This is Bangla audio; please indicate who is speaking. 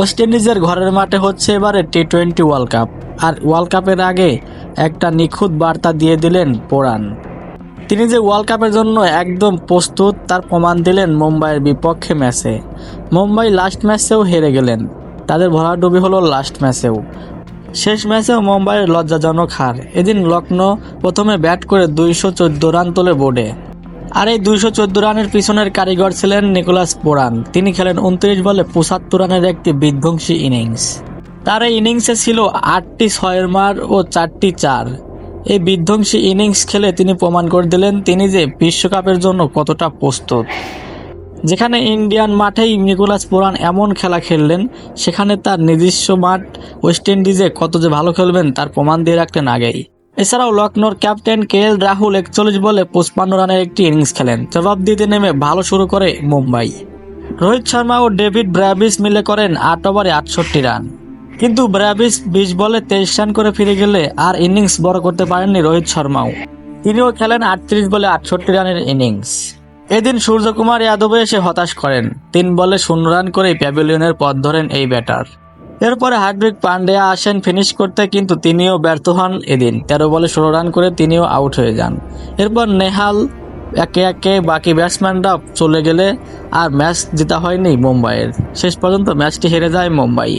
Speaker 1: ওয়েস্ট ইন্ডিজের ঘরের মাঠে হচ্ছে এবারে টি টোয়েন্টি ওয়ার্ল্ড কাপ আর ওয়ার্ল্ড কাপের আগে একটা নিখুঁত বার্তা দিয়ে দিলেন পোরান। তিনি যে ওয়ার্ল্ড কাপের জন্য একদম প্রস্তুত, তার প্রমাণ দিলেন মুম্বাইয়ের বিপক্ষে ম্যাচে। মুম্বাই লাস্ট ম্যাচেও হেরে গেলেন। তাদের ভরাডুবি হলো লাস্ট ম্যাচেও। শেষ ম্যাচেও মুম্বাইয়ের লজ্জাজনক হার। এদিন লখনৌ প্রথমে ব্যাট করে দুইশো চোদ্দ রান তোলে বোর্ডে। আর এই দুইশো চোদ্দ রানের পিছনের কারিগর ছিলেন নিকোলাস পোরান তিনি খেলেন উনত্রিশ বলে পঁচাত্তর রানের একটি বিধ্বংসী ইনিংস। তার এই ইনিংসে ছিল আটটি ছয়ের মার ও চারটি চার। এই বিধ্বংসী ইনিংস খেলে তিনি প্রমাণ করে দিলেন তিনি যে বিশ্বকাপের জন্য কতটা প্রস্তুত। যেখানে ইন্ডিয়ান মাঠেই নিকোলাস পোরান এমন খেলা খেললেন, সেখানে তার নিজস্ব মাঠ, ওয়েস্ট ইন্ডিজে কত যে ভালো খেলবেন তার প্রমাণ দিয়ে রাখলেন আগেই। এছাড়াও লখনৌর ক্যাপ্টেন কে এল রাহুল একচল্লিশ বলে পঁচপান্ন রানের একটি ইনিংস খেলেন। জবাব দিতে নেমে ভালো শুরু করে মুম্বাই। রোহিত শর্মা ও ডেভিড ব্র্যাভিস মিলে করেন আট ওভারে আটষট্টি রান। কিন্তু ব্র্যাভিস বিশ বলে তেইশ রান করে ফিরে গেলে আর ইনিংস বড় করতে পারেননি রোহিত শর্মাও। তিনিও খেলেন আটত্রিশ বলে আটষট্টি রানের ইনিংস। এদিন সূর্যকুমার যাদব এসে হতাশ করেন। তিন বলে শূন্য রান করে প্যাভিলিয়নের পথ ধরেন এই ব্যাটার। এরপরে হার্দিক পান্ডেয়া আসেন ফিনিশ করতে, কিন্তু তিনিও ব্যর্থ হন এদিন। তেরো বলে ষোলো রান করে তিনিও আউট হয়ে যান। এরপর নেহাল একে একে বাকি ব্যাটসম্যানরা চলে গেলে আর ম্যাচ জিতা হয়নি মুম্বাইয়ের। শেষ পর্যন্ত ম্যাচটি হেরে যায় মুম্বাই